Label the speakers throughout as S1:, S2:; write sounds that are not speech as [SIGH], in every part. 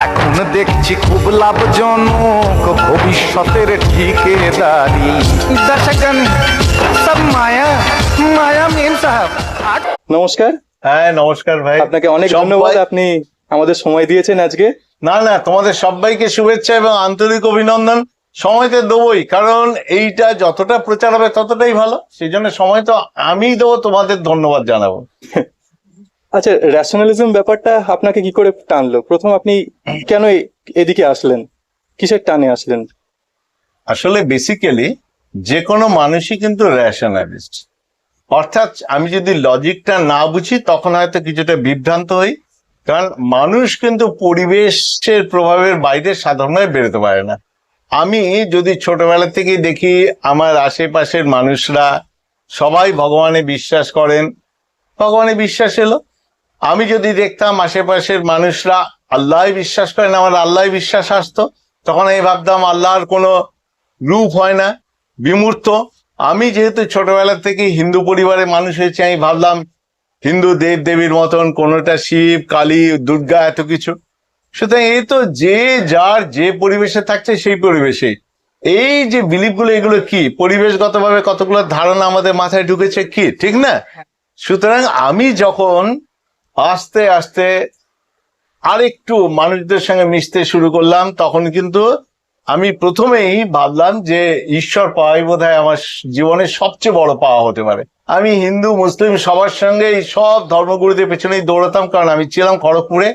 S1: এখন দেখছি খুব লাভজনক ভবিষ্যতের ঠিকেদারি। দশকন সব মায়া মায়া মেম সাহেব।
S2: নমস্কার।
S3: হ্যাঁ নমস্কার ভাই।
S2: আপনাকে অনেক ধন্যবাদ আপনি আমাদের সময় দিয়েছেন আজকে।
S3: না না তোমাদের সবাইকে শুভেচ্ছা এবং আন্তরিক অভিনন্দন। সময় তো দেবোই কারণ এইটা যতটা প্রচার হবে ততটাই ভালো। সেই জন্য সময় তো আমি দেবো তোমাদের ধন্যবাদ জানাব। [LAUGHS]
S2: আচ্ছা র্যাশনালিজম ব্যাপারটা আপনাকে কি করে টানলো? প্রথম আপনি কেন এদিকে আসলেন? কিসের টানে আসলেন?
S3: আসলে বেসিক্যালি যে কোনো মানুষই কিন্তু র্যাশনালিস্ট অর্থাৎ আমি যদি লজিকটা না বুঝি, তখন হয়তো কিছুটা বিভ্রান্ত হই। কারণ মানুষ কিন্তু পরিবেশের প্রভাবের বাইরে সাধারণভাবে বেরোতে পারে না। আমি যদি ছোটবেলা থেকে দেখি আমার আশেপাশের মানুষরা সবাই ভগবানে বিশ্বাস করেন। ভগবানে বিশ্বাস এলো। আমি যদি দেখতাম আশেপাশের মানুষরা আল্লাহ বিশ্বাস করেন আমার আল্লাহ বিশ্বাস আসতো তখন আমি ভাবতাম আল্লাহর কোনো রূপ হয় না বিমূর্ত। আমি যেহেতু ছোটবেলা থেকে হিন্দু পরিবারের মানুষ হয়েছি আমি ভাবলাম হিন্দু দেব দেবীর মতন কোনোটা শিব কালী দুর্গা এত কিছু। সুতরাং এই তো যে যার যে পরিবেশে থাকছে সেই পরিবেশে। এই যে বিলিফগুলো এগুলো কি? পরিবেশগতভাবে কতগুলো ধারণা আমাদের মাথায় ঢুকেছে কি? ঠিক না? সুতরাং আমি যখন আস্তে আস্তে আরেকটু মানুষদের সঙ্গে মিশতে শুরু করলাম, তখন কিন্তু আমি প্রথমেই ভাবলাম যে ঈশ্বর পাওয়াই বোধ আমার জীবনের সবচেয়ে বড় পাওয়া হতে পারে। আমি হিন্দু, মুসলিম সবার সঙ্গে এই সব ধর্মগুরুদের পেছনেই দৌড়াতাম, কারণ আমি ছিলাম খড়গপুরে।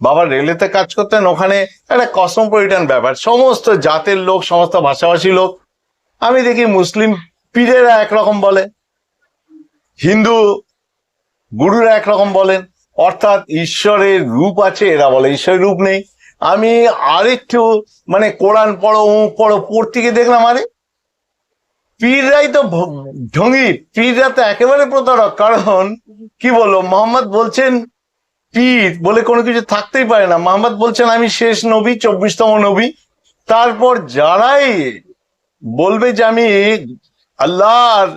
S3: বাবা রেলেতে কাজ করতেন, ওখানে একটা কসমোপলিটান ব্যাপার। সমস্ত জাতের লোক, সমস্ত ভাষাভাষী লোক। আমি দেখি মুসলিম পীরেরা একরকম বলে, হিন্দু গুরুরা একরকম বলেন অর্থাৎ ঈশ্বরের রূপ আছে, এরা বলে ঈশ্বরের রূপ নেই। আমি আরেকটু মানে কোরআন পড়ো, উমুক পড়ো, পড়তে গিয়ে দেখলাম, আরে পীররাই তো ঢঙ্গি। পীররা তো একেবারে প্রতারক। কারণ কি বলব মোহাম্মদ বলছেন, পীর বলে কোনো কিছু থাকতেই পারে না। মোহাম্মদ বলছেন, আমি শেষ নবী, চব্বিশতম নবী। তারপর যারাই বলবে যে আমি আল্লাহর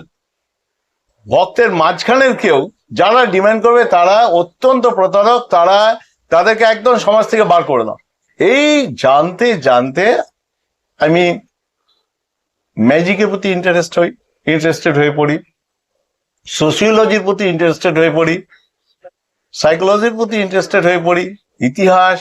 S3: ভক্তের মাঝখানের কেউ যারা ডিমান্ড করবে তারা অত্যন্ত প্রতারক তারা তাদেরকে একদম সমাজ থেকে বার করে দাও এই জানতে জানতে আমি ম্যাজিকের প্রতি ইন্টারেস্ট হই ইন্টারেস্টেড হয়ে পড়ি সোশিওলজির প্রতি ইন্টারেস্টেড হয়ে পড়ি সাইকোলজির প্রতি ইন্টারেস্টেড হয়ে পড়ি ইতিহাস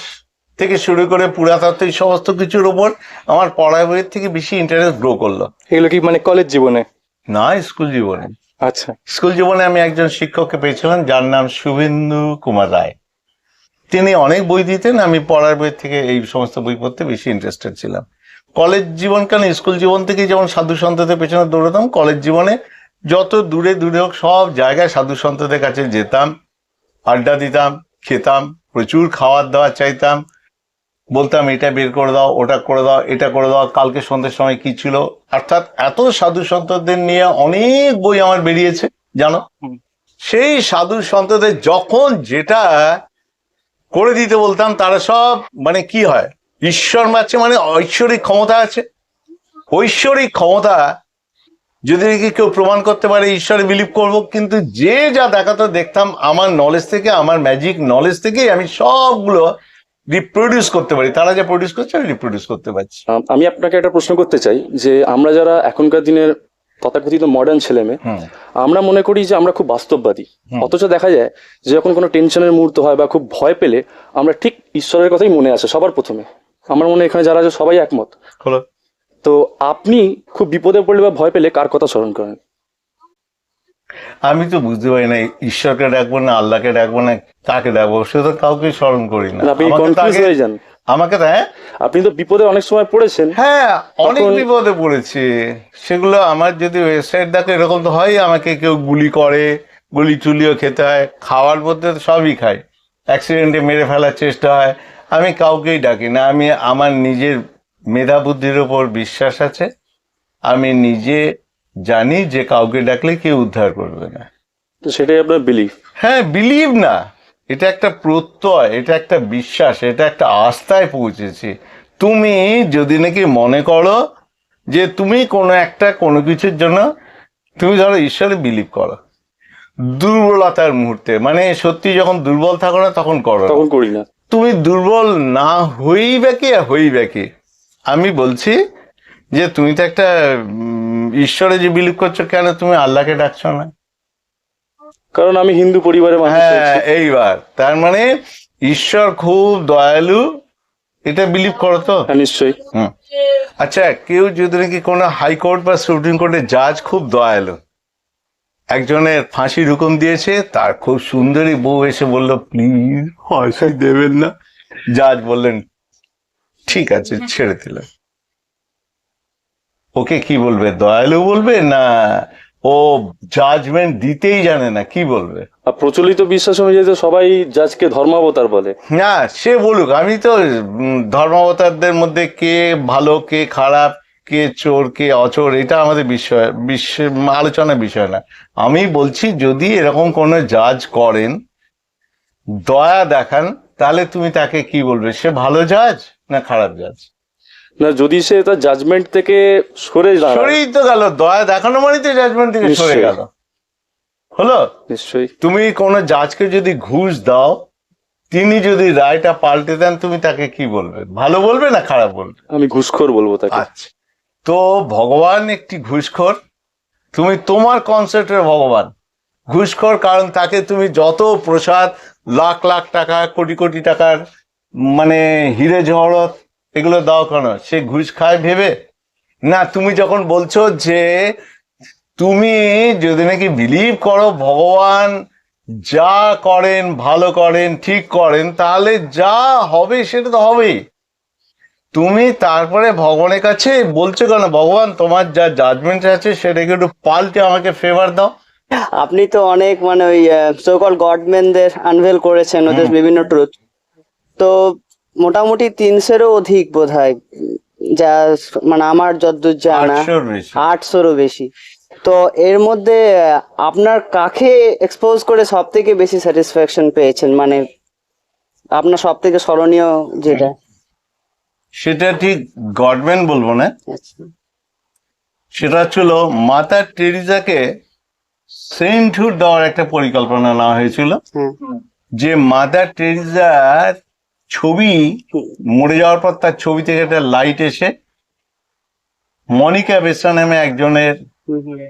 S3: থেকে শুরু করে পুরাতত্ত্ব এই সমস্ত কিছুর উপর আমার পড়ায় বইয়ের থেকে বেশি ইন্টারেস্ট গ্রো করল।
S2: এগুলো কি মানে কলেজ জীবনে?
S3: না স্কুল জীবনে।
S2: আচ্ছা।
S3: স্কুল জীবনে আমি একজন শিক্ষককে পেয়েছিলাম, যার নাম শুভেন্দু কুমার রায়। তিনি অনেক বই দিতেন, আমি পড়ার বই থেকে এই সমস্ত বই পড়তে বেশি ইন্টারেস্টেড ছিলাম। কলেজ জীবন কেন স্কুল জীবন থেকে যেমন সাধু সন্তদের পেছনে দৌড়াতাম, কলেজ জীবনে যত দূরে দূরে হোক সব জায়গায় সাধু সন্তদের কাছে যেতাম, আড্ডা দিতাম, খেতাম, প্রচুর খাওয়ার দাওয়ার চাইতাম বলতাম এটা বের করে দাও ওটা করে দাও এটা করে দাও কালকে সন্ধ্যের সময় কি ছিল? অর্থাৎ এত সাধু সন্তদের নিয়ে অনেক বই আমার বেরিয়েছে জানো? সেই সাধু সন্তদের যখন যেটা করে দিতে বলতাম তারা সব মানে কি হয়? ঈশ্বর মারছে মানে ঐশ্বরিক ক্ষমতা আছে। ঐশ্বরিক ক্ষমতা যদি নাকি কেউ প্রমাণ করতে পারে ঈশ্বরে বিলিভ করব কিন্তু যে যা দেখাতো দেখতাম আমার নলেজ থেকে আমার ম্যাজিক নলেজ থেকেই আমি সবগুলো রিপ্রোডিউস করতে পারি। তারা যা প্রডিউস করছে আমি রিপ্রোডিউস করতে পারছি।
S4: আমি আপনাকে একটা প্রশ্ন করতে চাই যে আমরা যারা এখনকার দিনের তথাকথিত মডার্ন ছেলে মেয়ে আমরা মনে করি যে আমরা খুব বাস্তববাদী। অথচ দেখা যায় যে যখন কোনো টেনশনের মুহূর্ত হয় বা খুব ভয় পেলে আমরা ঠিক ঈশ্বরের কথাই মনে আসে সবার প্রথমে। আমার মনে হয় এখানে যারা আছে সবাই একমত। তো আপনি খুব বিপদে পড়লে বা ভয় পেলে কার কথা স্মরণ করেন?
S3: আমি তো বুঝতে পারি না ঈশ্বরকে ডাকবো না আল্লাহকে ডাকবো না কাকে ডাকবো সে তো কাউকে স্মরণ করি না।
S4: আপনি
S3: আমাকে তো
S4: কনফিউজ হয়ে যান।
S3: আমাকে তো হ্যাঁ?
S4: আপনি তো বিপদে অনেক সময় পড়েছেন।
S3: হ্যাঁ অনেক বিপদে পড়েছি। সেগুলো আমার যদি ওয়েবসাইট দেখে এরকম তো হয় আমাকে কেউ গুলি করে গুলি চুলিও খেতে হয় খাওয়ার মধ্যে তো সবই খাই। অ্যাক্সিডেন্টে মেরে ফেলার চেষ্টা হয়। আমি কাউকেই ডাকি না আমি আমার নিজের মেধা বুদ্ধির ওপর বিশ্বাস আছে। আমি নিজে জানি যে কাউকে ডাকলে কেউ উদ্ধার করবে না।
S4: তো সেটাই আপনার বিলিফ
S3: হ্যাঁ বিলিভ না। এটা একটা প্রত্যয় এটা একটা বিশ্বাস এটা একটা আস্থায় পৌঁছেছি। তুমি যদি নাকি মনে করো যে তুমি কোনো একটা কোনো কিছুর জন্য তুমি ধরো ঈশ্বরে বিলিভ করো। দুর্বলতার মুহূর্তে মানে সত্যি যখন দুর্বল থাকো না তখন করো
S4: তখন করি না।
S3: তুমি দুর্বল না হইবে কি আর হইবে কি? আমি বলছি যে তুমি তো একটা ঈশ্বরে যে বিলিভ করছ কেন তুমি আল্লাহকে ডাকছো না?
S4: কারণ আমি হিন্দু পরিবারের মানুষ
S3: হ্যাঁ এইবার। তার মানে ঈশ্বর খুব দয়ালু এটা বিলিভ করো তো?
S4: হ্যাঁ নিশ্চয়ই।
S3: হুম। আচ্ছা কেউ যদি নাকি কোনো হাইকোর্ট বা সুপ্রিম কোর্টের জাজ খুব দয়ালু একজনের ফাঁসির হুকুম দিয়েছে তার খুব সুন্দরী বউ এসে বলল প্লিজ ফাঁসি দেবেন না। জাজ বললেন ঠিক আছে ছেড়ে দিলাম। ওকে কি বলবে? দয়ালু বলবে না? ও জাজমেন্ট দিতেই জানে না কি বলবে?
S4: আর প্রচলিত বিশ্বাস অনুযায়ী সবাই জাজকে ধর্মাবতার বলে।
S3: না সে বলুক। আমি তো ধর্মাবতারদের মধ্যে কে ভালো কে খারাপ কে চোর কে অচোর এটা আমাদের বিষয় বিশ্ব আলোচনার বিষয় না। আমি বলছি যদি এরকম কোনো জাজ করেন দয়া দেখান তাহলে তুমি তাকে কি বলবে? সে ভালো জাজ না খারাপ জাজ
S4: না যদি সে তার জাজমেন্ট থেকে সরে
S3: সরেই তো গেল। দয়া দেখানো মানে তো জাজমেন্ট থেকে সরে গেল। হলো?
S4: নিশ্চয়ই।
S3: তুমি কোনো জাজকে যদি ঘুষ দাও তিনি যদি রায়টা পাল্টে দেন তুমি তাকে কি বলবে? ভালো বলবে না খারাপ বলবে?
S4: আমি ঘুষখোর বলব তাকে।
S3: আচ্ছা। তো ভগবান একটি ঘুষখোর। তুমি তোমার কনসেপ্টের ভগবান। ঘুষখোর কারণ তাকে তুমি যত প্রসাদ লাখ লাখ টাকা কোটি কোটি টাকার মানে হিরে জহরত এগুলো দাও কেন? সে ঘুষ খায় ভেবে? না তুমি যখন বলছো যে তুমি যদি নাকি বিলিভ করো ভগবান যা করেন ভালো করেন ঠিক করেন তাহলে যা হবে সেটা তো হবেই। তুমি তারপরে ভগবানের কাছে বলছো কেন? ভগবান তোমার যা জাজমেন্ট আছে সেটাকে একটু পাল্টে আমাকে ফেভার দাও।
S5: আপনি তো অনেক মানে ওই সোকল গডম্যানদের আনভেল করেছেন ওদের বিভিন্ন ট্রুথ তো মোটামুটি তিনশোরও অধিক বোধ হয় যা মানে আমার যতদূর জানা আটশোরও বেশি। তো এর মধ্যে আপনার কাকে এক্সপোজ করে সব থেকে বেশি স্যাটিসফ্যাকশন পেয়েছেন? মানে আপনার সব থেকে স্মরণীয় যেটা?
S3: সেটা ঠিক গডম্যান বলব না।
S5: আচ্ছা।
S3: সেটা ছিল মাতা টেরিজাকে সেন্টহুড দেওয়ার একটা পরিকল্পনা নেওয়া হয়েছিল।
S5: হ্যাঁ।
S3: যে মাদার টেরিজার ছবি মরে যাওয়ার পর তার ছবি থেকে একটা লাইট এসে মনিকা বেসরা নামে একজনের।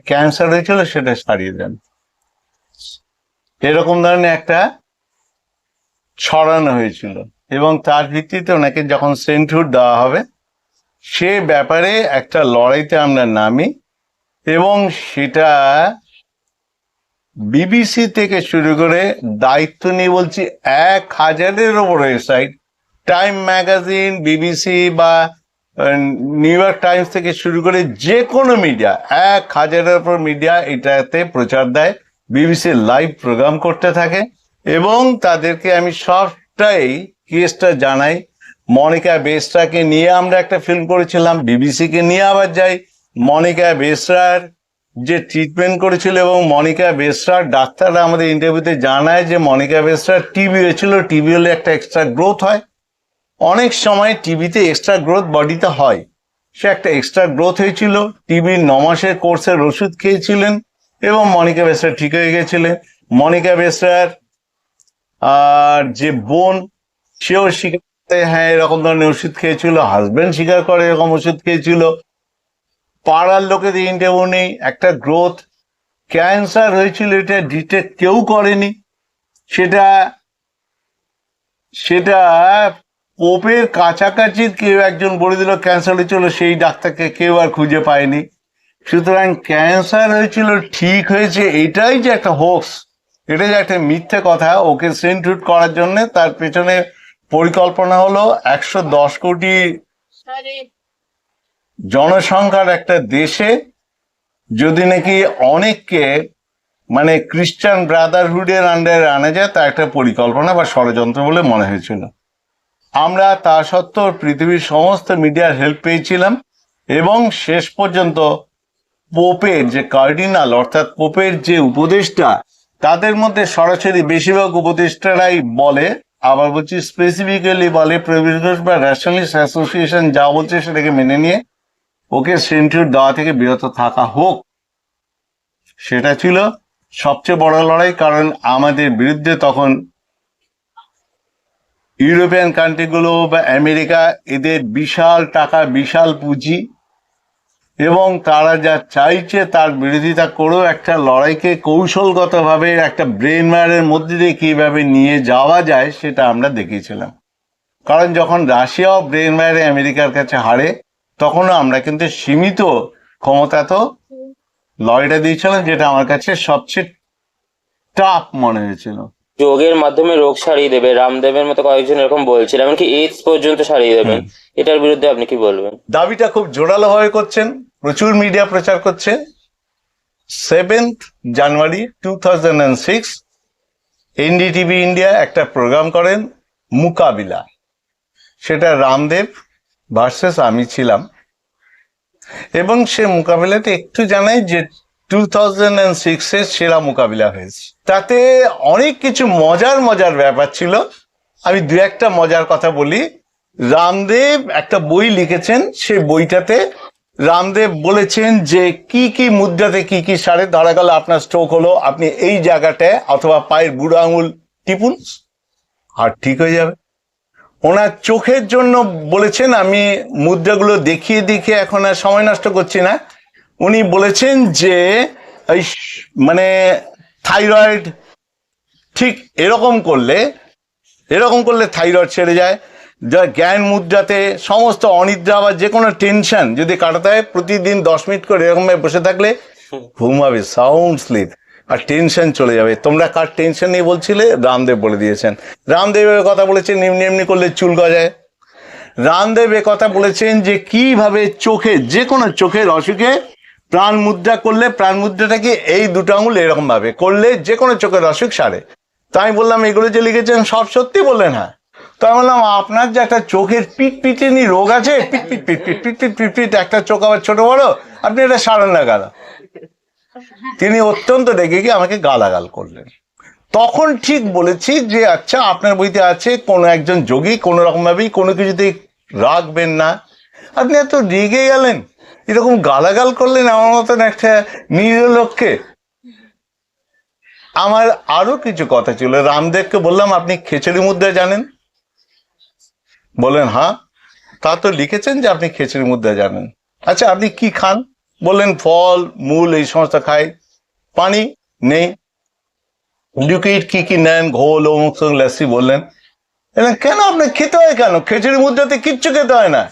S3: ক্যান্সার হয়েছিল সেটা সারিয়ে দেন এরকম ধরনের একটা ছড়ানো হয়েছিল এবং তার ভিত্তিতে ওনাকে যখন সেন্টহুড দেওয়া হবে সে ব্যাপারে একটা লড়াইতে আমরা নামি এবং সেটা বিবিসি থেকে শুরু করে দায়িত্ব নিয়ে বলছি এক হাজারের ওপর ওয়েবসাইট, টাইম ম্যাগাজিন বিবিসি বা নিউ ইয়র্ক টাইমস থেকে শুরু করে যে কোনো মিডিয়া, এক হাজারের ওপর মিডিয়া এটাতে প্রচার দেয় বিবিসি লাইভ প্রোগ্রাম করতে থাকে এবং তাদেরকে আমি সবটাই কেসটা জানাই। মনিকা বেসরাকে নিয়ে আমরা একটা ফিল্ম করেছিলাম বিবিসিকে নিয়ে আবার যাই। মনিকা বেসরার যে ট্রিটমেন্ট করেছিল এবং মনিকা বেসরার ডাক্তাররা আমাদের ইন্টারভিউতে জানায় যে মনিকা বেসরার টিবি হয়েছিল। টিবি হলে একটা এক্সট্রা গ্রোথ হয়। অনেক সময় টিবিতে এক্সট্রা গ্রোথ বডিতে হয়। সে একটা এক্সট্রা গ্রোথ হয়েছিল। টিবির ন মাসের কোর্সের ওষুধ খেয়েছিলেন এবং মনিকা বেসরা ঠিক হয়ে গেছিলেন। মনিকা বেসরার, আর যে বোন, সেও স্বীকার হ্যাঁ এরকম ধরনের ওষুধ খেয়েছিল। হাজবেন্ড স্বীকার করে এরকম ওষুধ খেয়েছিল। পাড়ার লোকেদের ইন্টারভিউ নেই, একটা গ্রোথ ক্যান্সার হয়েছিল, এটা ডিটেক্ট কেউ করেনি। সেটা সেটা পোপের কাছাকাছি কেউ একজন বলে দিল ক্যান্সার হয়েছিল, সেই ডাক্তারকে কেউ আর খুঁজে পায়নি। সুতরাং ক্যান্সার হয়েছিল, ঠিক হয়েছে, এটাই যে একটা হোক্স এটা যে একটা মিথ্যে কথা, ওকে সেন্টুট করার জন্য তার পেছনে পরিকল্পনা হলো, একশো দশ কোটি জনসংখ্যার একটা দেশে যদি নাকি অনেককে মানে খ্রিস্টান ব্রাদারহুডের আন্ডারে আনা যায়, তা একটা পরিকল্পনা বা ষড়যন্ত্র বলে মনে হয়েছিল। আমরা তা সত্ত্বেও পৃথিবীর সমস্ত মিডিয়ার হেল্প পেয়েছিলাম এবং শেষ পর্যন্ত পোপের যে কার্ডিনাল অর্থাৎ পোপের যে উপদেষ্টা, তাদের মধ্যে সরাসরি বেশিরভাগ উপদেষ্টারাই বলে, আবার বলছি স্পেসিফিক্যালি বলে প্রবীর বা ন্যাশনালিস্ট অ্যাসোসিয়েশন যা বলছে সেটাকে মেনে নিয়ে ওকে সেন্ট্রির দেওয়া থেকে বিরত থাকা হোক, সেটা ছিল সবচেয়ে বড় লড়াই, কারণ আমাদের বিরুদ্ধে তখন ইউরোপিয়ান কান্ট্রিগুলো বা আমেরিকা, এদের বিশাল টাকা, বিশাল পুঁজি, এবং তারা যা চাইছে তার বিরোধিতা করেও একটা লড়াইকে কৌশলগতভাবে একটা ব্রেন মারের মধ্যে দিয়ে কীভাবে নিয়ে যাওয়া যায়, সেটা আমরা দেখিয়েছিলাম। কারণ যখন রাশিয়াও ব্রেন মারে আমেরিকার কাছে হারে তখনও আমরা কিন্তু সীমিত ক্ষমতা তো লড়াইটা দিয়েছিলাম যেটা আমার কাছে সবচেয়ে টাফ মনে হয়েছিল।
S6: যোগের মাধ্যমে রোগ সারিয়ে দেবে রামদেবের মতো কয়েকজন এরকম বলছিল এমনকি এইডস পর্যন্ত সারিয়ে দেবেন। এটার বিরুদ্ধে আপনি কি বলবেন?
S3: দাবিটা খুব জোরালো ভাবে করছেন প্রচুর মিডিয়া প্রচার করছে। Seventh January two thousand and six NDTV India একটা প্রোগ্রাম করেন মুকাবিলা। সেটা রামদেব ভার্সেস আমি ছিলাম। এবং সে মোকাবিলাতে একটু জানাই যে টু থাউজেন্ড অ্যান্ড সিক্সের সেরা মোকাবিলা হয়েছে। তাতে অনেক কিছু মজার মজার ব্যাপার ছিল। আমি দু একটা মজার কথা বলি। রামদেব একটা বই লিখেছেন সেই বইটাতে রামদেব বলেছেন যে কি কি মুদ্রাতে কি কি সারে, ধরা গেল আপনার স্ট্রোক হলো, আপনি এই জায়গাটায় অথবা পায়ের বুড়ো আঙুল টিপুন, আর ঠিক হয়ে যাবে। ওনার চোখের জন্য বলেছেন, আমি মুদ্রাগুলো দেখিয়ে দেখিয়ে এখন আর সময় নষ্ট করছি না। উনি বলেছেন যে এই মানে থাইরয়েড ঠিক এরকম করলে এরকম করলে থাইরয়েড ছেড়ে যায়। যা জ্ঞান মুদ্রাতে সমস্ত অনিদ্রা বা যে কোনো টেনশন যদি কাটাতে হয়, প্রতিদিন দশ মিনিট করে এরকমভাবে বসে থাকলে, ঘুমাবে সাউন্ড স্লিপ আর টেনশন চলে যাবে। তোমরা কার টেনশন নিয়ে বলছিলে? রামদেব বলে দিয়েছেন। রামদেবের কথা বলেছেন এমনি এমনি করলে চুল গজায়। রামদেব কথা বলেছেন যে, কীভাবে চোখে, যে কোনো চোখের অসুখে প্রাণ মুদ্রা করলে, প্রাণ মুদ্রাটাকে এই দুটো আঙুল এরকম ভাবে করলে যে কোনো চোখের অসুখ সারে। তো আমি বললাম, এগুলো যে লিখেছেন, সব সত্যি বললেন হ্যাঁ? তো আমি বললাম, আপনার যে একটা চোখের পিট পিটিনি রোগ আছে পিট পিট পিট পিট পিট পিট পিট পিট একটা চোখ আবার ছোট বড়, আপনি এটা সারান না গেল তিনি অত্যন্ত রেগে গিয়ে আমাকে গালাগাল করলেন। তখন ঠিক বলেছি যে আচ্ছা আপনার বইতে আছে কোনো একজন যোগী, কোনো রকম ভাবেই কোনো কিছুতেই রাখবেন না। আপনি এত রেগে গেলেন, এরকম গালাগাল করলেন আমার মতন একটা নিরীহ লোককে আমার আরও কিছু কথা ছিল। রামদেবকে বললাম, আপনি খেচড়ি মুদ্রা জানেন? বললেন হ্যাঁ। তা তো লিখেছেন যে আপনি খেচড়ি মুদ্রা জানেন। আচ্ছা আপনি কি খান? বললেন, ফল, মূল এই সমস্ত খাই। পানি নেই। লিকুইড কি কি নেন? ঘোল, অমুক বললেন। কেন আপনার খেতে হয় কেন? খেচড়ি মুদ্রাতে কিচ্ছু খেতে হয় না।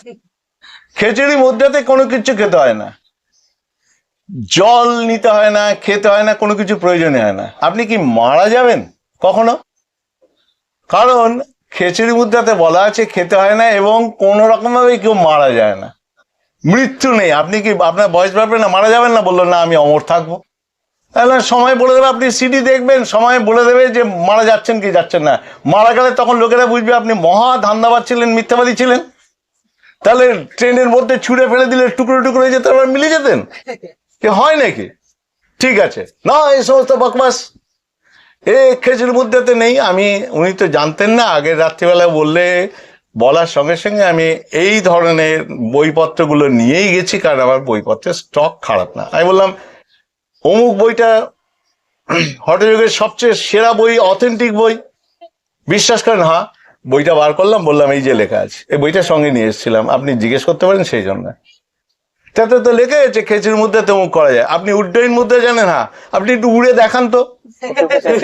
S3: খেচড়ি মুদ্রাতে কোনো কিছু খেতে হয় না। জল নিতে হয় না, খেতে হয় না, কোনো কিছু প্রয়োজনই হয় না। আপনি কি মারা যাবেন কখনো? কারণ খেচড়ি মুদ্রাতে বলা আছে, খেতে হয় না এবং কোনো রকম ভাবে কেউ মারা যায় না। মৃত্যু নেই। আপনি কি আপনার বয়স বাড়বে না? মারা যাবেন না? বলল, না, আমি অমর থাকব। তাহলে সময় বলে দেবে, আপনি সিডি দেখবেন, সময় বলে দেবে যে মারা যাচ্ছেন কি যাচ্ছেন না। মারা গেলে তখন লোকেরা বুঝবে আপনি মহা ধান্দাবাদ ছিলেন, মিথ্যাবাদী ছিলেন। তাহলে ট্রেনের মধ্যে ছুঁড়ে ফেলে দিলে টুকরো টুকরো যেতে আবার মিলে যেতেন? কি হয় নাকি? ঠিক আছে। না, এই সমস্ত বকবাস। এ খেজুর মুদ্রাতে নেই। আমি, উনি তো জানতেন না, আগের রাত্রিবেলা বললে বলার সঙ্গে সঙ্গে আমি এই ধরনের বইপত্রগুলো নিয়েই গেছি কারণ আমার বইপত্রের স্টক খারাপ না। আমি বললাম, অমুক বইটা হটযোগের সবচেয়ে সেরা বই অথেন্টিক বই। বিশ্বাস করেন হ্যাঁ বইটা বার করলাম, বললাম, এই যে লেখা আছে, এই বইটা সঙ্গে নিয়ে এসেছিলাম, আপনি জিজ্ঞেস করতে পারেন সেই জন্য। তাতে তো লেখা আছে খেচির মধ্যে তেমন করা যায়। আপনি উড্ডয়ন মুদ্রা জানেন হ্যাঁ আপনি একটু উড়ে দেখান তো।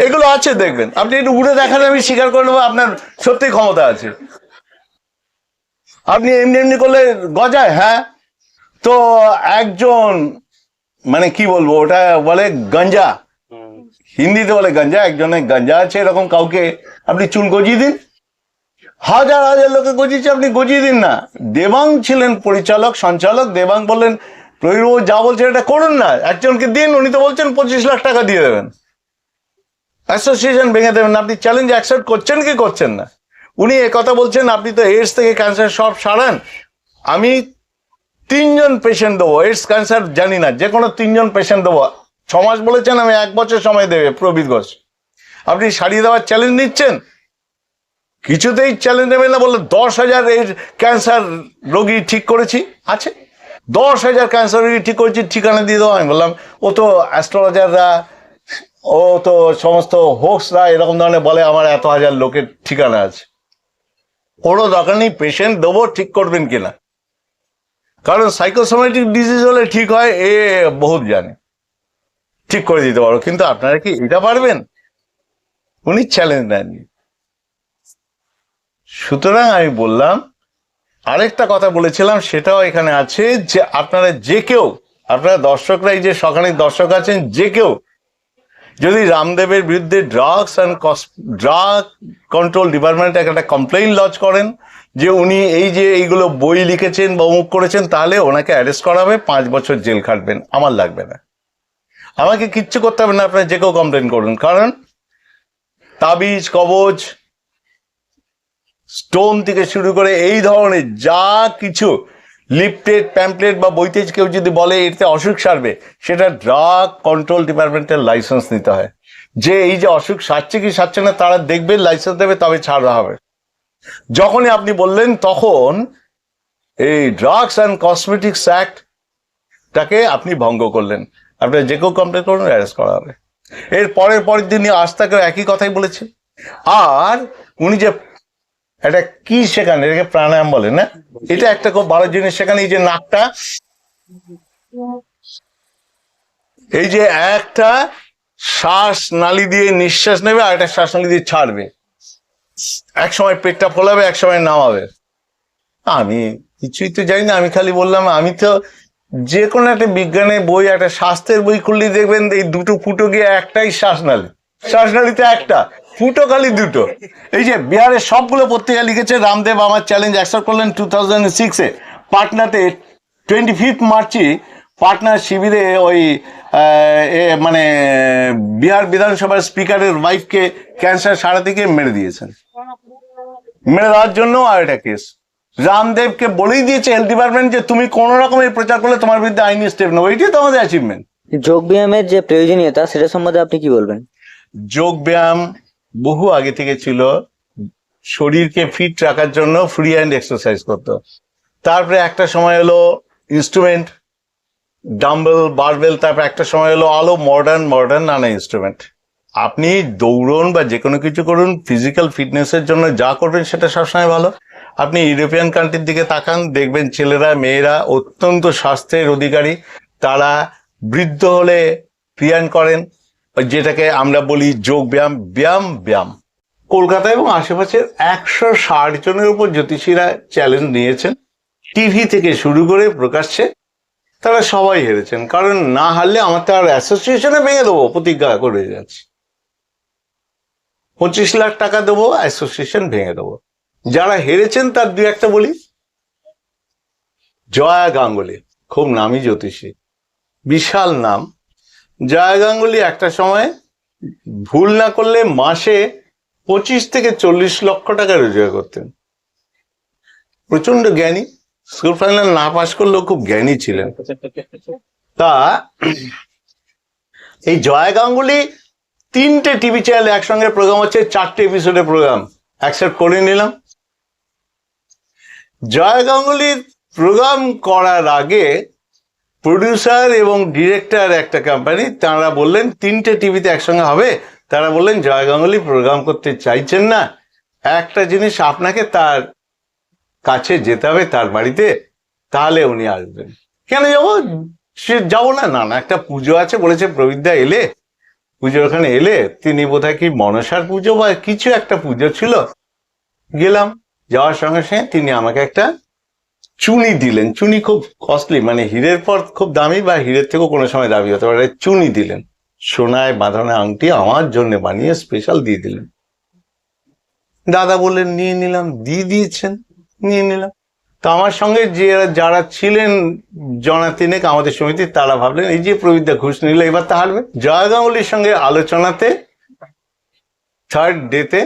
S3: এগুলো আছে, দেখবেন। আপনি একটু উড়ে দেখান আমি স্বীকার করে নেব, আপনার সত্যি ক্ষমতা আছে। আপনি এমনি এমনি করলে গজায় হ্যাঁ? তো একজন মানে কি বলব, ওটা বলে গঞ্জা। হিন্দিতে বলে গঞ্জা একজনের গঞ্জা আছে এরকম কাউকে আপনি চুল গজিয়ে দিন। হাজার হাজার লোকে গজিয়েছে, আপনি গজিয়ে দিন না। দেবাং ছিলেন পরিচালক, সঞ্চালক। দেবাং বললেন প্রবীরবাবু যা বলছেন এটা করুন না। একজনকে দিন, উনি তো বলছেন পঁচিশ লাখ টাকা দিয়ে দেবেন। অ্যাসোসিয়েশন ভেঙে দেবেন আপনি চ্যালেঞ্জ অ্যাকসেপ্ট করছেন কি করছেন না? উনি কথা বলছেন, আপনি তো এইডস থেকে ক্যান্সার সব সারান। আমি তিনজন পেশেন্ট দেবো এইডস ক্যান্সার জানি না, যে কোনো তিনজন পেশেন্ট দেবো। ছ মাস বলেছেন, আমি এক বছর সময় দেবে, প্রবীর ঘোষ। আপনি সারিয়ে দেওয়ার চ্যালেঞ্জ নিচ্ছেন? কিছুতেই চ্যালেঞ্জ নেবেন না, বললে দশ হাজার এই ক্যান্সার রোগী ঠিক করেছি, আছে। দশ হাজার ক্যান্সার রোগী ঠিক করেছি, ঠিকানা দিয়ে দেবো আমি বললাম, ও তো অ্যাস্ট্রোলজাররা ও তো সমস্ত হোক্সরা এরকম ধরনের বলে, আমার এত হাজার লোকের ঠিকানা আছে। কোনো দরকার নেই পেশেন্ট দেবো, ঠিক করবেন কিনা। কারণ সাইকোসোমেটিক ডিজিজ হলে ঠিক হয়, এ বহুত জানে। ঠিক করে দিতে পারো, কিন্তু আপনারা কি এটা পারবেন? উনি চ্যালেঞ্জ নেননি। সুতরাং আমি বললাম, আরেকটা কথা বলেছিলাম, সেটাও এখানে আছে যে আপনারা যে কেউ, আপনারা দর্শকরা এই যে সখানিক দর্শক আছেন, যে কেউ যদি রামদেবের বিরুদ্ধে drugs and cos drug control department একটা কমপ্লেইন লজ করেন, যে উনি এই যে এইগুলো বই লিখেছেন বা অমুক করেছেন, তাহলে ওনাকে অ্যারেস্ট করা হবে পাঁচ বছর জেল খাটবেন। আমার লাগবে না। আমাকে কিচ্ছু করতে হবে না, আপনার যে কেউ কমপ্লেন করুন। কারণ তাবিজ কবজ স্টোন থেকে শুরু করে এই ধরনের যা কিছু লিফটেড প্যাম্পলেট বা বইতে কেউ যদি বলে এতে অসুখ সারবে, সেটা ড্রাগ কন্ট্রোল ডিপার্টমেন্টের লাইসেন্স নিতে হয়। যে এই যে অসুখ সারছে কি সারছে না, তারা দেখবে, লাইসেন্স দেবে, তবে ছাড়া হবে। যখনই আপনি বললেন, তখন এই ড্রাগস অ্যান্ড কসমেটিক্স অ্যাক্ট টাকে আপনি ভঙ্গ করলেন। আপনার যে কেউ কমপ্লেন করুন, অ্যারেস্ট করা হবে। এর পরের পরের দিনই আজ তাকে একই কথাই বলেছে। আর উনি যে এটা কি শেখান এটাকে প্রাণায়াম বলে, না? এটা একটা খুব ভালো জিনিস সেখানে, এই যে নাকটা। এই যে একটা শ্বাস নালি দিয়ে নিঃশ্বাস নেবে আর একটা শ্বাস নালি দিয়ে ছাড়বে। এক সময় পেটটা ফোলাবে, এক সময় নামাবে। আমি কিছুই তো জানি না, আমি খালি বললাম, আমি তো যে কোনো একটা বিজ্ঞানের বই, একটা স্বাস্থ্যের বই খুললেই দেখবেন এই দুটো ফুটো গিয়ে একটাই শ্বাসনালী শ্বাসনালীতে একটা। ফুটো খালি দুটো। এই যে বিহারের সবগুলো পত্রিকা লিখেছে রামদেব আমার চ্যালেঞ্জ অ্যাকসেপ্ট করলেন টু থাউজেন্ড সিক্সে পাটনাতে টোয়েন্টি ফিফথ মার্চে পাটনার শিবিরে ওই মানে বিহার বিধানসভার স্পিকারের ওয়াইফকে ক্যান্সার সারা থেকে মেরে দিয়েছেন। মেরে দেওয়ার জন্য আর এটা কেস রামদেবকে বলেই দিয়েছে হেলথ ডিপার্টমেন্ট যে তুমি কোন রকমের প্রচার করলে তোমার বিরুদ্ধে আইনি স্টেপ নেব। এটাই তো আমাদের অ্যাচিভমেন্ট
S7: যোগ ব্যায়ামের যে প্রয়োজনীয়তা সেটা সম্বন্ধে আপনি কি বলবেন?
S3: যোগ ব্যায়াম বহু আগে থেকে ছিল শরীরকে ফিট রাখার জন্য ফ্রি হ্যান্ড এক্সারসাইজ করতো। তারপরে একটা সময় হলো ইনস্ট্রুমেন্ট ডাম্বেল বারবেল তারপরে একটা সময় হলো আলো মডার্ন মডার্ন নানা ইনস্ট্রুমেন্ট আপনি দৌড়ন বা যে কোনো কিছু করুন ফিজিক্যাল ফিটনেসের জন্য যা করবেন সেটা সবসময় ভালো। আপনি ইউরোপিয়ান কান্ট্রির দিকে তাকান, দেখবেন ছেলেরা, মেয়েরা অত্যন্ত স্বাস্থ্যের অধিকারী। তারা বৃদ্ধ হলে ক্রিয়ান করেন যেটাকে আমরা বলি যোগ ব্যায়াম ব্যায়াম ব্যায়াম। কলকাতা এবং আশেপাশের একশো ষাট জনের উপর জ্যোতিষীরা চ্যালেঞ্জ নিয়েছেন। টিভি থেকে শুরু করে প্রকাশ্যে তারা সবাই হেরেছেন। কারণ না হারলে আমার তো আর অ্যাসোসিয়েশনে ভেঙে দেবো, প্রতিজ্ঞা করে যাচ্ছি। পঁচিশ লাখ টাকা দেবো অ্যাসোসিয়েশন ভেঙে দেবো। যারা হেরেছেন, তার দু একটা বলি। জয়া গাঙ্গুলি, খুব নামি জ্যোতিষী। বিশাল নাম। জয়া গাঙ্গুলি একটা সময় ভুল না করলে মাসে পঁচিশ থেকে চল্লিশ লক্ষ টাকা রোজগার করতেন। প্রচণ্ড জ্ঞানী। স্কুল ফাইনাল না পাশ করলেও খুব জ্ঞানী ছিলেন। তা এই জয়া গাঙ্গুলি তিনটে টিভি চ্যানেল একসঙ্গে প্রোগ্রাম হচ্ছে, চারটে এপিসোডের প্রোগ্রাম অ্যাকসেপ্ট করে নিলাম। জয়া গাঙ্গুলির প্রোগ্রাম করার আগে প্রডিউসার এবং ডিরেক্টর একটা কোম্পানি তারা বললেন তিনটে টিভিতে একসঙ্গে হবে। তারা বললেন জয় গাঙ্গুলি প্রোগ্রাম করতে চাইছেন না। একটা জিনিস আপনাকে তার কাছে যেতে হবে, তার বাড়িতে, তাহলে উনি আসবেন। কেন যাব? সে যাব না। না না, একটা পুজো আছে বলেছে, প্রবিদ্যা এলে, পুজোর ওখানে এলে তিনি বোধহয় কি মনসার পুজো বা কিছু একটা পুজো ছিল? গেলাম, যাওয়ার সঙ্গে সঙ্গে তিনি আমাকে একটা চুনি দিলেন। চুনি খুব কস্টলি মানে হীরের পর খুব দামি বা হীরের থেকেও কোনো সময় দামি হতে পারে, চুনি দিলেন। সোনায় বাঁধানো আংটি আমার জন্য বানিয়ে স্পেশাল দিয়ে দিলেন। দাদা বললেন, নিয়ে নিলাম। দিয়ে দিয়েছেন, নিয়ে নিলাম। তো আমার সঙ্গে যে যারা ছিলেন জনা তিনেক আমাদের সমিতি, তারা ভাবলেন, এই যে প্রবিদ্যা ঘুষ নিলে, এবার তা হারবে। জয়া গাঙ্গুলির সঙ্গে আলোচনাতে থার্ড ডেতে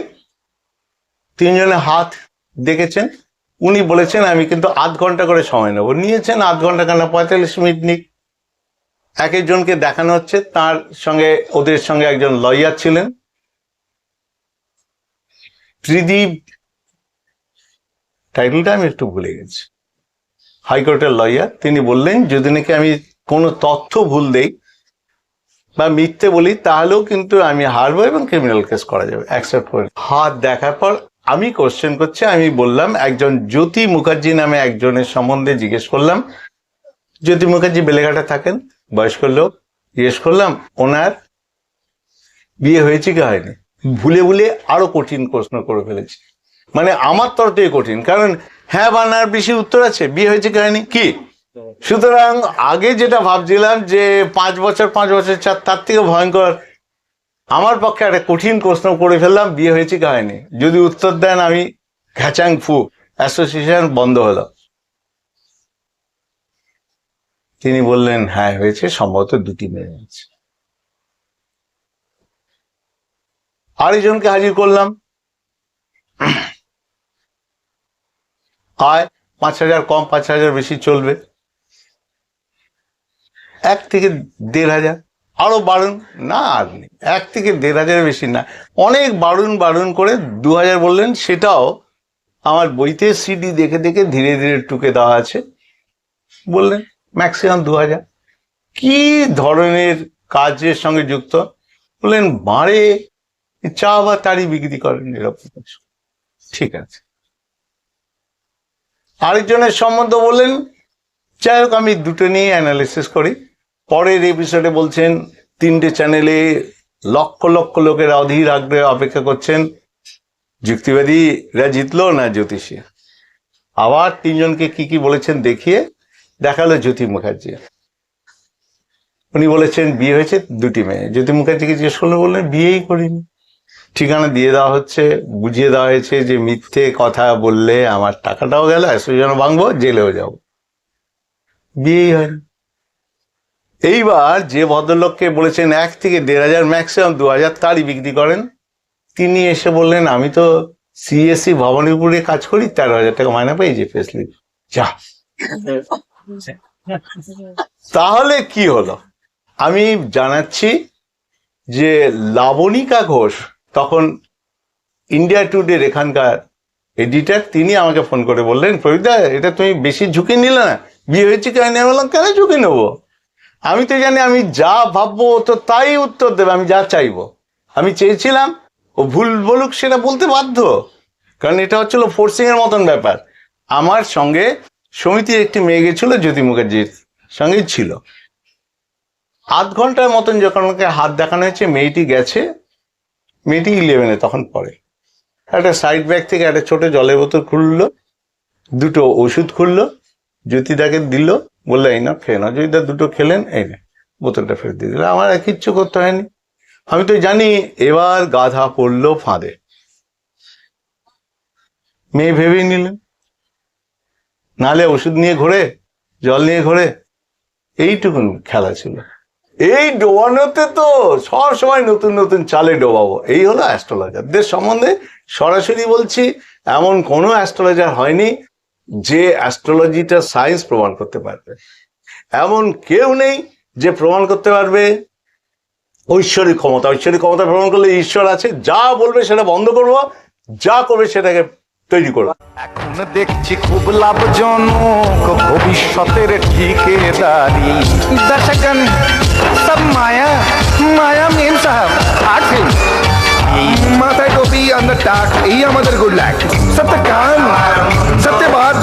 S3: তিনজনে হাত দেখেছেন। উনি বলেছেন, আমি কিন্তু আধ ঘণ্টা করে সময় নেব। নিয়েছেন আধ ঘণ্টা কেন পঁয়তাল্লিশ মিনিট নিক। এক একজনকে দেখানো হচ্ছে। তার সঙ্গে, ওদের সঙ্গে একজন লয়ার ছিলেন। ত্রিদীপ, টাইটেলটা আমি একটু ভুলে গেছি। হাইকোর্টের লয়ার। তিনি বললেন, যদি নাকি আমি কোনো তথ্য ভুল দেই বা মিথ্যে বলি, তাহলেও কিন্তু আমি হারবো এবং ক্রিমিনাল কেস করা যাবে। অ্যাকসেপ্ট করে। হাত দেখার পর আমি কোশ্চেন করছে, আমি বললাম, একজন জ্যোতি মুখার্জি নামে একজনের সম্বন্ধে জিজ্ঞেস করলাম। জ্যোতি মুখার্জি বেলেঘাটা থাকেন, বয়স্ক লোক, জিজ্ঞেস করলাম, ওনার বিয়ে হয়েছে কি হয়নি? ভুলে ভুলে আরও কঠিন প্রশ্ন করে ফেলেছি। মানে আমার তরফ থেকে কঠিন, কারণ হ্যাঁ বা নার বেশি উত্তর আছে, বিয়ে হয়েছে কি হয়নি? কি? সুতরাং আগে যেটা ভাবছিলাম যে পাঁচ বছর পাঁচ বছর চার, তার থেকে ভয়ঙ্কর আমার পক্ষে একটা কঠিন প্রশ্ন করে ফেললাম, বিয়ে হয়েছে কি হয়নি? যদি উত্তর দেন আমি ঘ্যাচাং ফু, অ্যাসোসিয়েশন বন্ধ হলো। তিনি বললেন হ্যাঁ হয়েছে, সম্ভবত দুটি মেয়ে আছে আরেকজনকে হাজির করলাম। আয়, পাঁচ হাজার কম, পাঁচ হাজার বেশি চলবে। এক থেকে দেড় হাজার। আরও বাড়ুন। না, আর নেই এক থেকে দেড় হাজারের বেশি না। অনেক বাড়ুন বাড়ুন করে দু হাজার বললেন, সেটাও আমার বইতে সিডি দেখে দেখে ধীরে ধীরে টুকে দেওয়া আছে। বললেন ম্যাক্সিমাম দু হাজার। কি ধরনের কাজের সঙ্গে যুক্ত? বললেন, বাড়ে, চা বা তাড়ি বিক্রি করেন কিছু ঠিক আছে। আরেকজনের সম্বন্ধ বললেন, যাই হোক, আমি দুটো নিয়ে অ্যানালিসিস করি। পরের এপিসোডে বলছেন, তিনটে চ্যানেলে লক্ষ লক্ষ লোকেরা অধীর আগ্রহে অপেক্ষা করছেন যুক্তিবাদীরা জিতলো না জ্যোতিষী। আবার তিনজনকে কি কি বলেছেন দেখিয়ে দেখাল জ্যোতি মুখার্জি। উনি বলেছেন, বিয়ে হয়েছে দুটি মেয়ে। জ্যোতি মুখার্জিকে জিজ্ঞেস করলে, বললেন, বিয়েই করিনি। ঠিকানা দিয়ে দেওয়া হচ্ছে, বুঝিয়ে দেওয়া হয়েছে যে মিথ্যে কথা বললে আমার টাকাটাও গেল অ্যাসোসিয়েশন ভাঙবো, জেলেও যাব। বিয়েই হয়নি। এইবার যে ভদ্রলোককে বলেছেন এক থেকে দেড় হাজার ম্যাক্সিমাম দু হাজার তারই বিক্রি করেন, তিনি এসে বললেন, আমি তো সিএসসি ভবানীপুরে কাজ করি, তেরো হাজার টাকা মাইনা পাই যে ফেসলিপ যা। তাহলে কি হলো? আমি জানাচ্ছি যে লাবণিকা ঘোষ তখন ইন্ডিয়া টুডের এখানকার এডিটার তিনি আমাকে ফোন করে বললেন প্রবীদা এটা তুমি বেশি ঝুঁকি নিলে না? বিয়ে হয়েছে কেন? আমি বললাম, কেন ঝুঁকি নেব? আমি তো জানি আমি যা ভাববো তো তাই উত্তর দেবে, আমি যা চাইব। আমি চেয়েছিলাম ও ভুল বলুক সেটা বলতে বাধ্য। কারণ এটা হচ্ছিল ফোর্সিং এর মতন ব্যাপার। আমার সঙ্গে সমিতির একটি মেয়ে গেছিল, জ্যোতি মুখার্জির সঙ্গেই ছিল। আধ ঘণ্টার মতন যখন আমাকে হাত দেখানো হয়েছে, মেয়েটি গেছে, মেয়েটি ইলেভেনে তখন পড়ে। একটা সাইড ব্যাগ থেকে একটা ছোট জলের বোতল খুললো, দুটো ওষুধ খুললো জ্যোতিদাকে দিল বলল, এই না খেয়ে না জ্যোতিদা দুটো খেলেন, এই নে বোতলটা ফেরত দিয়ে দিলে। আমার কিচ্ছু করতে হয়নি। আমি তো জানি এবার গাধা পড়ল ফাঁদে। মেয়ে ভেবেই নিলেন। নালে ওষুধ নিয়ে ঘোরে, জল নিয়ে ঘোরে। এইটুকুন খেলা ছিল। এই ডোবানোতে তো সব সময় নতুন নতুন চালে ডোবাবো। এই হলো অ্যাস্ট্রোলজারদের সম্বন্ধে সরাসরি বলছি, এমন কোনো অ্যাস্ট্রোলজার হয়নি যে অ্যাস্ট্রোলজিটা সায়েন্স প্রমাণ করতে পারবে। এমন কেউ নেই যে প্রমাণ করতে পারবে ঐশ্বরিক ক্ষমতা। ঐশ্বরিক ক্ষমতা প্রমাণ করলে ঈশ্বর আছে যা বলবে সেটা বন্ধ করব যা করবে সেটাকে তৈরি করব।
S1: এখন দেখছি খুব লাভজনক ভবিষ্যতের ঠিকেদারি দর্শকগণ সব মায়া মায়া
S8: মাথায় টুপি আন্দার টাক এই আমাদের গুড লাক সত্য কাম সত্যবাদ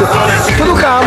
S8: শুধু কাম।